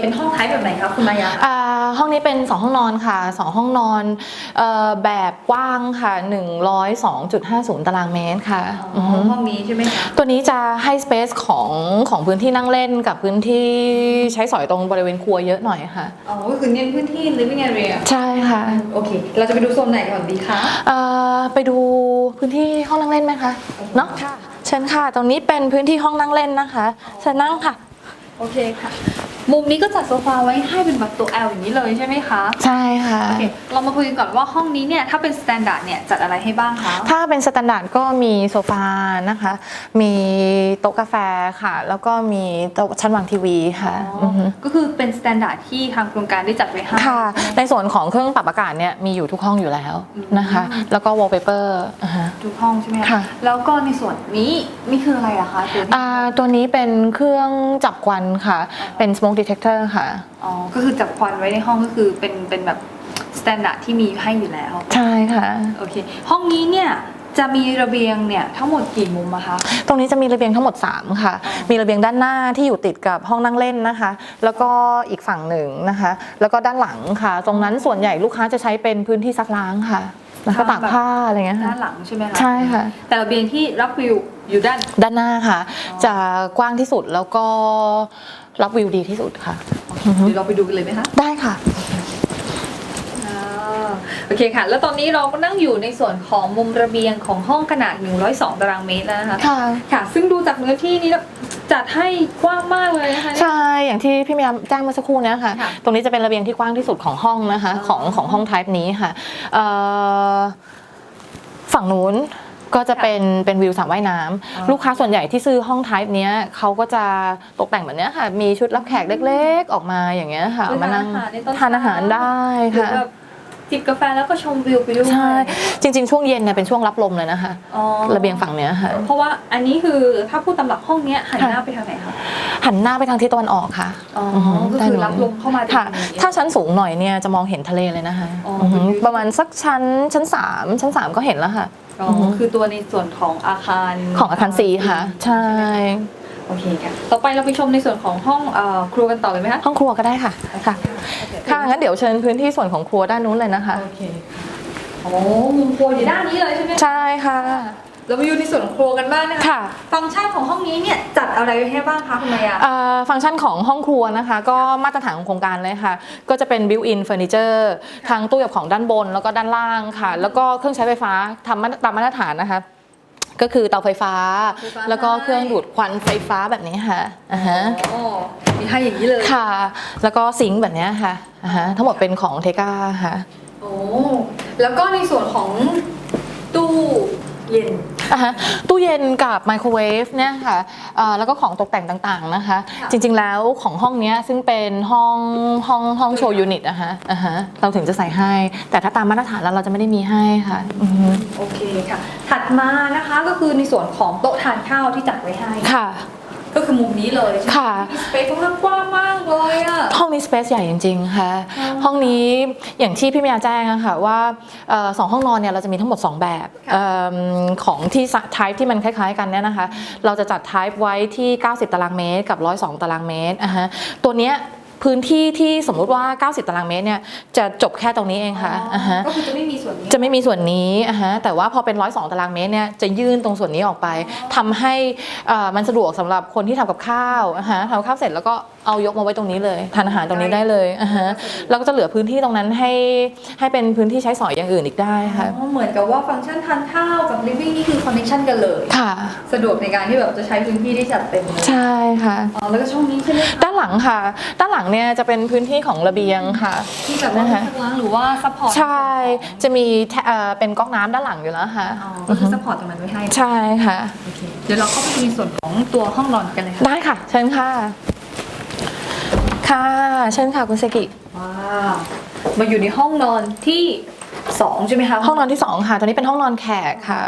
เรามาอยู่เนี่ยเป็นห้องไทป์แบบไหนคะคุณมายา อ่าห้องนี้เป็น 2 ห้องนอนค่ะ 2 ห้องนอนเอ่อแบบกว้างค่ะ 102.50 ตารางเมตรค่ะอ๋ออฮึห้องนี้ใช่ไหมคะ ตัวนี้จะให้สเปซของของพื้นที่นั่งเล่นกับพื้นที่ใช้สอยตรงบริเวณครัวเยอะหน่อยค่ะ อ๋อ ก็คือเน้นพื้นที่ living area ใช่ค่ะโอเค เราจะไปดูโซนไหนก่อนดีคะ เอ่อไปดูพื้นที่ห้องนั่งเล่นไหมคะเนาะเชิญค่ะ ตรงนี้เป็นพื้นที่ห้องนั่งเล่นนะคะเชิญนั่งค่ะ โอเคค่ะ มุมนี้ก็จัดโซฟาไว้ให้เป็นแบบตัว L อย่างนี้เลยใช่ไหมคะ ใช่ค่ะ โอเค เรามาคุยกันก่อนว่าห้องนี้เนี่ยถ้าเป็น standard เนี่ยจัดอะไรให้บ้างคะ ถ้าเป็นสแตนดาร์ดก็มีโซฟานะคะ มีโต๊ะกาแฟค่ะ แล้วก็มีโต๊ะชั้นวางทีวีค่ะอ๋ออฮึก็คือเป็น standard ที่ทางโครงการได้จัดไว้ให้ ค่ะ ในส่วนของเครื่องปรับอากาศเนี่ยมีอยู่ทุกห้องอยู่แล้วนะคะแล้วก็ wallpaper อ่าฮะ ทุกห้องใช่ไหมค่ะ แล้วก็ในส่วนนี้นี่คืออะไรอะคะตัวนี้ อ่าตัวนี้เป็นเครื่องจับควันค่ะ เป็น smoke detector ค่ะ อ๋อ ก็คือจับควันไว้ในห้องก็คือเป็นเป็นแบบ standard ที่มีให้อยู่แล้วใช่ค่ะ โอเค ห้องนี้เนี่ยจะมีระเบียงเนี่ยทั้งหมดกี่มุมอะคะ ตรงนี้จะมีระเบียงทั้งหมด 3 ค่ะ มีระเบียงด้านหน้าที่อยู่ติดกับห้องนั่งเล่นนะคะ แล้วก็อีกฝั่งหนึ่งนะคะ แล้วก็ด้านหลังค่ะ ตรงนั้นส่วนใหญ่ลูกค้าจะใช้เป็นพื้นที่ซักล้างค่ะ แล้วก็ตากผ้าอะไรเงี้ยด้าค่ะนหลังใช่ไหมคะใช่ค่ะ แต่ระเบียงที่รับวิวอยู่ด้าน ด้านหน้าค่ะ จะกว้างที่สุดแล้วก็รับวิวดีที่สุดค่ะเดี๋ยวเราไปดูกันเลยไหมคะ ได้ค่ะอ่า โอเคค่ะ แล้วตอนนี้เราก็นั่งอยู่ในส่วนของมุมระเบียงของห้องขนาด 102 ตารางเมตรแล้วนะคะ ค่ะ ค่ะ ซึ่งดูจากเนื้อที่นี้แล้วจัดให้กว้างมากเลยนะคะ ใช่ อย่างที่พี่เมียแจ้งเมื่อสักครู่เนี้ค่ะ ค่ะ ตรงนี้จะเป็นระเบียงที่กว้างที่สุดของห้องนะคะอ๋อของของห้องไทป์นี้ค่ะเอ่อฝั่งนู้นก็จะเป็นเป็นวิวสระว่ายน้ำลูกค้าส่วนใหญ่ที่ซื้อห้องไทป์เนี้ยเขาก็จะตกแต่งแบบเนี้ยค่ะ มีชุดรับแขกเล็กๆ ออกมาอย่างเงี้ยค่ะคือมานั่งทานอาหารในตอนเช้าทานอาหารได้หรือค่ะ แบบ จิบกาแฟแล้วก็ชมวิวไปด้วยใช่จริง ๆ ช่วงเย็นเนี่ยเป็นช่วงรับลมเลยนะคะ อ๋อระเบียงฝั่งเนี้ยค่ะ เพราะว่าอันนี้คือถ้าพูดตำหรับห้องเนี้ยหันหน้าไปทางไหนคะหันหน้าไปทางทิศตะวันออกค่ะ อ๋ออฮึก็คือรับลมเข้ามาค่ะ ตรงนี้ ถ้าชั้นสูงหน่อยเนี่ยจะมองเห็นทะเลเลยนะคะอ๋อออฮึประมาณสักชั้นชั้นสามชั้นสามก็เห็นแล้วค่ะ อ๋อคือตัวในส่วนของอาคารของอาคารสีค่ะ ใช่ โอเคค่ะ ต่อไปเราไปชมในส่วนของห้องเอ่อครัวกันต่อเลยไหมคะห้องครัวก็ได้ค่ะ ค่ะ ค่ะ งั้นเดี๋ยวเชิญพื้นที่ส่วนของครัวด้านนู้นเลยนะคะ โอเคโอ้มุมครัวอยู่ด้านนี้เลยใช่ไหมคะใช่ค่ะ เราไปดูในส่วนของครัวกันบ้างนะคะ ค่ะ ฟังก์ชันของห้องนี้เนี่ยจัดอะไรไว้ให้บ้างคะคุณมายา เอ่อฟังก์ชันของห้องครัวนะคะ ก็มาตรฐานของโครงการเลยค่ะ ก็จะเป็น built-in furniture ทั้งตู้เก็บของด้านบน แล้วก็ด้านล่างค่ะ แล้วก็เครื่องใช้ไฟฟ้าทำมาตามมาตรฐานนะคะ ก็คือเตาไฟฟ้า ไฟฟ้าแล้วก็เครื่องดูดควันไฟฟ้าแบบนี้ค่ะอ่าฮะอ๋อมีให้อย่างนี้เลย ค่ะ แล้วก็ซิงค์แบบเนี้ยค่ะอ่าฮะทั้งหมดเป็นของเทกาค่ะ โอ้ แล้วก็ในส่วนของตู้เย็น อ่าฮะตู้เย็นกับไมโครเวฟเนี่ยค่ะอ่าแล้วก็ของตกแต่งต่างๆนะคะค่ะจริงๆแล้วของห้องเนี้ยซึ่งเป็นห้องห้องห้องโชว์ยูนิตนะคะอ่าฮะเราถึงจะใส่ให้ แต่ถ้าตามมาตรฐานแล้วเราจะไม่ได้มีให้ค่ะอือฮึ โอเคค่ะ ถัดมานะคะก็คือในส่วนของโต๊ะทานข้าวที่จัดไว้ให้ ค่ะ ก็คือมุมนี้เลยใช่ไหมค่ะมีสเปซค่อนข้างกว้างมากเลยอะห้องนี้สเปซใหญ่จริงๆค่ะอ๋อห้องนี้อย่างที่พี่เมียแจ้งอะค่ะว่าเอ่อสองห้องนอนเนี่ยเราจะมีทั้งหมด 2 แบบค่ะเอิ่มของที่ type ที่มันคล้ายๆกันเนี่ยนะคะ เราจะจัด type ไว้ที่ 90 ตารางเมตรกับ 102 ตารางเมตรอะฮะตัวเนี้ย พื้นที่ที่สมมุติว่า 90 ตารางเมตรเนี่ยจะจบแค่ตรงนี้เองค่ะอ๋ออ่าฮะก็คือจะไม่มีส่วนนี้จะไม่มีส่วนนี้อะฮะแต่ว่าพอเป็น 102 ตารางเมตรเนี่ยจะยื่นตรงส่วนนี้ออกไปทำให้เอ่อมันสะดวกสำหรับคนที่ทำกับข้าวอะฮะทำกับข้าวเสร็จแล้วก็เอายกมาไว้ตรงนี้เลยทานอาหารตรงนี้ได้เลยอะฮะแล้วก็จะเหลือพื้นที่ตรงนั้นให้ให้เป็นพื้นที่ใช้สอยอย่างอื่นอีกได้ค่ะ อ๋อเหมือนกับว่าฟังก์ชันทานข้าวกับ living นี่คือคอนเนคชันกันเลย ค่ะ สะดวกในการที่แบบจะใช้พื้นที่ได้จัดเต็มเลยใช่ค่ะ อ๋อแล้วก็ช่องนี้ใช่ไหมคะด้านหลังค่ะ ด้านหลังเนี่ยจะเป็นพื้นที่ของระเบียงค่ะ ที่แบบว่านะคะซักล้างหรือว่าซัพพอร์ตใช่ จะมีแทเอ่อเป็นก๊อกน้ำด้านหลังอยู่แล้วค่ะ อ๋อก็คือซัพพอร์ตตรงนั้นไว้ให้ใช่ค่ะ โอเคเดี๋ยวเราเข้าไปดูในส่วนของตัวห้องนอนกันเลยค่ะ ได้ค่ะ เชิญค่ะ ค่ะ เชิญค่ะคุณเซกิ ว้าว มาอยู่ในห้องนอนที่ สองใช่ไหมคะห้องนอนที่ 2 ค่ะ ตัวนี้เป็นห้องนอนแขกค่ะ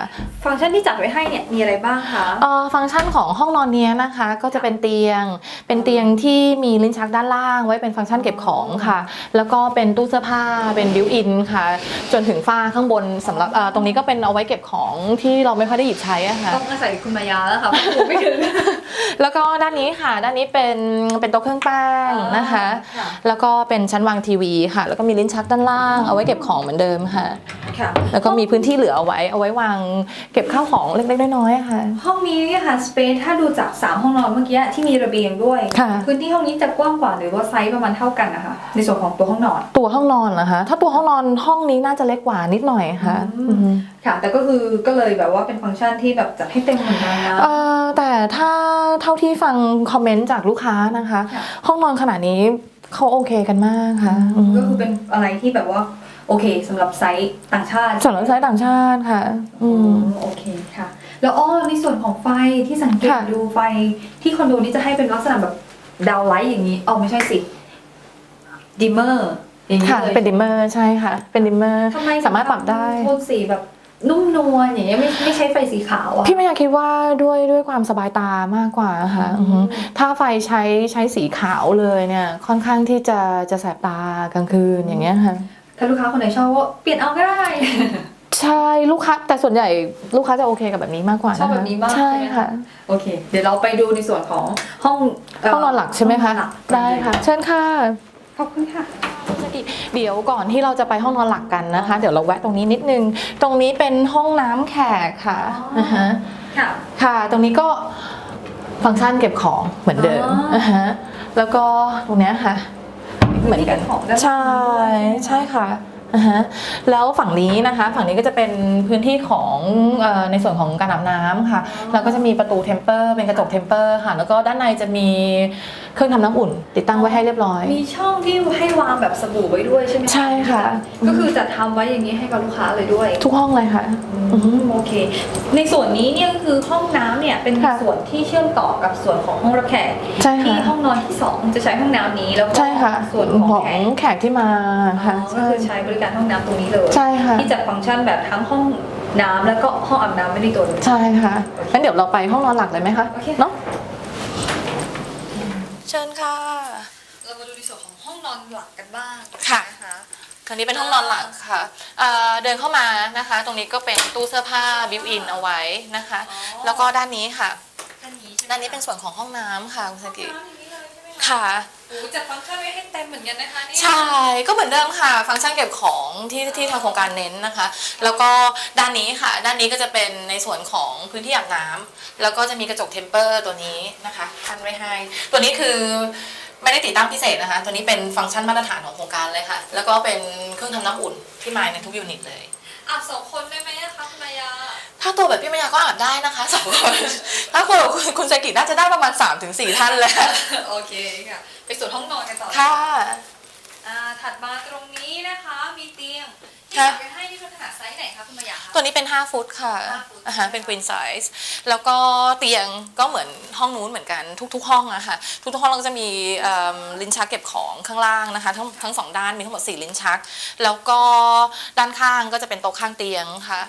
ฟังก์ชันที่จัดไว้ให้เนี่ยมีอะไรบ้างคะเอ่อฟังก์ชันของห้องนอนเนี้ยนะคะ ก็จะเป็นเตียง เป็นเตียงที่มีลิ้นชักด้านล่าง ไว้เป็นฟังก์ชันเก็บของค่ะ แล้วก็เป็นตู้เสื้อผ้า เป็นบิวอินค่ะ จนถึงฝ้าข้างบนสำหรับเอ่อตรงนี้ก็เป็นเอาไว้เก็บของที่เราไม่ค่อยได้หยิบใช้อะค่ะ ต้องอาศัยคุณมายาแล้วค่ะเพราะผมไม่ถึง แล้วก็ด้านนี้ค่ะ ด้านนี้เป็นเป็นโต๊ะเครื่องแป้งนะคะค่ะ แล้วก็เป็นชั้นวางทีวีค่ะ แล้วก็มีลิ้นชักด้านล่าง เอาไว้เก็บของเหมือนเดิมค่ะค่ะแล้วก็มีพื้นที่เหลือเอาไว้ เอาไว้วางเก็บข้าวของเล็กๆน้อยๆอะค่ะ ห้องนี้เนี่ยค่ะสเปซถ้าดูจาก 3 ห้องนอนเมื่อกี้ที่มีระเบียงด้วย ค่ะ พื้นที่ห้องนี้จะกว้างกว่าหรือว่าไซส์ประมาณเท่ากันนะคะในส่วนของตัวห้องนอน ตัวห้องนอนนะคะ ถ้าตัวห้องนอนห้องนี้น่าจะเล็กกว่านิดหน่อยค่ะอืมอืมค่ะ แต่ก็คือก็เลยแบบว่าเป็นฟังก์ชันที่แบบจัดให้เต็มเหมือนกันนะ เอ่อแต่ถ้าเท่าที่ฟังคอมเมนต์จากลูกค้านะคะ ค่ะ ห้องนอนขนาดนี้เขาโอเคกันมากค่ะอืม ก็คือเป็นอะไรที่แบบว่า โอเคสำหรับไซส์ต่างชาติสำหรับไซต์ต่างชาติค่ะ อืมโอเคค่ะ แล้วอ้อในส่วนของไฟที่สังเกตค่ะดูไฟที่คอนโดนี้จะให้เป็นลักษณะแบบดาวไลท์อย่างนี้อ๋อไม่ใช่สิดิมเมอร์อย่างนี้ค่ะเลยเป็นดิมเมอร์ใช่ค่ะ เป็นดิมเมอร์ทำไมสามารถปรับได้โทนสีแบบนุ่มนวลอย่างเงี้ยไม่ไม่ใช้ไฟสีขาวอะพี่ไม่อยากคิดว่าด้วยด้วยความสบายตามากกว่าค่ะอืมอือฮึถ้าไฟใช้ใช้สีขาวเลยเนี่ย ค่อนข้างที่จะจะแสบตากลางคืนอย่างเงี้ยค่ะ ถ้าลูกค้าคนไหนชอบก็เปลี่ยนเอาก็ได้ ใช่ลูกค้าแต่ส่วนใหญ่ลูกค้าจะโอเคกับแบบนี้มากกว่าะชอบแบบนี้มากใช่ใช่ไหมคะค่ะ โอเค เดี๋ยวเราไปดูในส่วนของห้องเห้องนอนหลักใช่ไหมคะห้องนอนหลักได้ค่ะ เชิญค่ะขอบคุณค่ะเดี๋ยวก่อนที่เราจะไปห้องนอนหลักกันนะคะ เดี๋ยวเราแวะตรงนี้นิดนึง ตรงนี้เป็นห้องน้ำแขกค่ะอ๋ออ่าฮะค่ะค่ะ ตรงนี้ก็ฟังก์ชันเก็บของเหมือนเดิมอ๋ออ่าฮะแล้วก็ตรงเนี้ยค่ะ เหมือนกันที่เก็บของด้านใช่หลังด้วยใช่ ใช่ไหมคะค่ะ อ่าฮะแล้วฝั่งนี้นะคะ ฝั่งนี้ก็จะเป็นพื้นที่ของเอ่อในส่วนของการอาบน้ำค่ะ แล้วก็จะมีประตูเทมเปอร์เป็นกระจกเทมเปอร์ค่ะ แล้วก็ด้านในจะมีเครื่องทำน้ำอุ่น ติดตั้งไว้ให้เรียบร้อย มีช่องที่ให้วางแบบสบู่ไว้ด้วยใช่ไหมใช่ค่ะ ก็คือจะทำไว้อย่างนี้ให้กับลูกค้าเลยด้วย ทุกห้องเลยค่ะ อืมโอเค ในส่วนนี้เนี่ยก็คือห้องน้ำเนี่ยเป็นค่ะ ส่วนที่เชื่อมต่อกับส่วนของห้องรับแขกใช่ที่ค่ะ ห้องนอนที่สองจะใช้ห้องน้ำนี้แล้วก็ใช่ค่ะส่วนของแขกแขกที่มาค่ะอ๋อก็คือใช้บริการห้องน้ำตรงนี้เลยใช่ค่ะ ที่จัดฟังก์ชันแบบทั้งห้องน้ำแล้วก็ห้องอาบน้ำไม่ได้ตัวเดียวใช่ค่ะงั้นเดี๋ยวเราไปห้องนอนหลักเลยไหมคะโอเค เนาะเชิญค่ะ เรามาดูในส่วนของห้องนอนหลักกันบ้างค่ะ นะคะ คราวนี้เป็นห้องนอนหลักค่ะเอ่อเดินเข้ามานะคะ ตรงนี้ก็เป็นตู้เสื้อผ้าบิวอินเอาไว้นะคะ อ๋อ แล้วก็ด้านนี้ค่ะด้านนี้ใช่ไหมด้านนี้เป็นส่วนของห้องน้ำค่ะคุณสห้องกิน้ำ คะค่ะ โอ้โหจัดฟังก์ชันไว้ให้เต็มเหมือนกันนะคะเนี่ย ใช่ ก็เหมือนเดิมค่ะ ฟังก์ชันเก็บของที่ที่ทางโครงการเน้นนะคะ แล้วก็ด้านนี้ค่ะ ด้านนี้ก็จะเป็นในส่วนของพื้นที่อาบน้ำแล้วก็จะมีกระจกเทมเปอร์ตัวนี้นะคะทันไว้ให้ ตัวนี้คือไม่ได้ติดตั้งพิเศษนะคะ ตัวนี้เป็นฟังก์ชันมาตรฐานของโครงการเลยค่ะ แล้วก็เป็นเครื่องทำน้ำอุ่นที่มาในทุกยูนิตเลย อาบสองคนได้ไหมอะคะคุณมายา ถ้าตัวแบบพี่มายาก็อาบได้นะคะสองคน ถ้าคนแบบคุณคุณเซกิน่าจะได้ประมาณ3-4ท่านเลยโอเคค่ะ ไปส่วนห้องนอนกันต่อค่ะอ่าถัดมาตรงนี้นะคะ มีเตียงที่ค่ะจัดไว้ให้นี่เป็นขนาดไซส์ไหนคะคุณมายาคะ ตัวนี้เป็น 5 ฟุตค่ะห้าฟุต อ่าฮะเป็น queen size แล้วก็เตียงก็เหมือนห้องนู้นเหมือนกันทุก ๆ ห้องอะค่ะ ทุกๆห้องเราก็จะมีเอิ่มลิ้นชักเก็บของข้างล่างนะคะ ทั้งทั้งสองด้านมีทั้งหมด 4 ลิ้นชัก แล้วก็ด้านข้างก็จะเป็นโต๊ะข้างเตียงค่ะ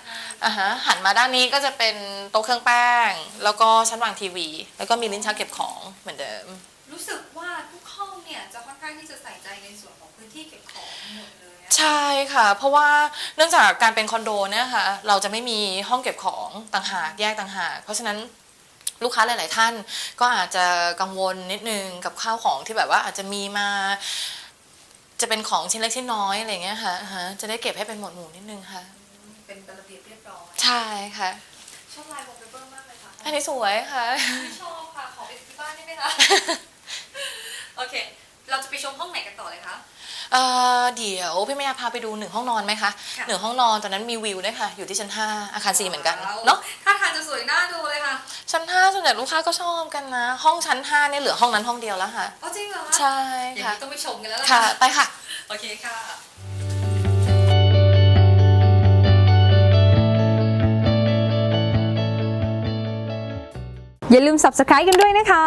อ่าฮะหันมาด้านนี้ก็จะเป็นโต๊ะเครื่องแป้ง แล้วก็ชั้นวางทีวี แล้วก็มีลิ้นชักเก็บของเหมือนเดิม รู้สึกว่าทุกห้องเนี่ยจะค่อนข้างที่จะใส่ใจในส่วน ใช่ค่ะ เพราะว่าเนื่องจากการเป็นคอนโดเนี่ยค่ะ เราจะไม่มีห้องเก็บของต่างหากแยกต่างหาก เพราะฉะนั้นลูกค้าหลาย ๆ ท่านก็อาจจะกังวลนิดนึงกับข้าวของที่แบบว่าอาจจะมีมาจะเป็นของชิ้นเล็กชิ้นน้อยอะไรอย่างเงี้ยค่ะอ่าฮะจะได้เก็บให้เป็นหมวดหมู่นิดนึงค่ะ เป็นระเบียบเรียบร้อย ใช่ค่ะ ชอบลายวอลเปเปอร์มากเลยค่ะอันนี้สวยค่ะไม่ชอบค่ะ ขอไปที่บ้านได้ไหมคะ โอเค เราจะไปชมห้องไหนกันต่อเลยคะ เอ่อเดี๋ยวพี่เมย์พาไปดูหนึ่งห้องนอนไหมคะค่ะ หนึ่งห้องนอนตอนนั้นมีวิวด้วยค่ะ อยู่ที่ชั้นห้าอาคารซีเหมือนกันว้วเนาะท่าทางจะสวยน่าดูเลยค่ะชั้นห้าส่วนใหญ่ลูกค้าก็ชอบกันนะ ห้องชั้นห้าเนี่ยเหลือห้องนั้นห้องเดียวแล้วค่ะ อ๋อจริงเหรอคะใช่อย่างค่ะนี้ต้องไปชมกันแล้วล่ะค่ะ ไปค่ะ โอเคค่ะ อย่าลืม subscribe กันด้วยนะคะ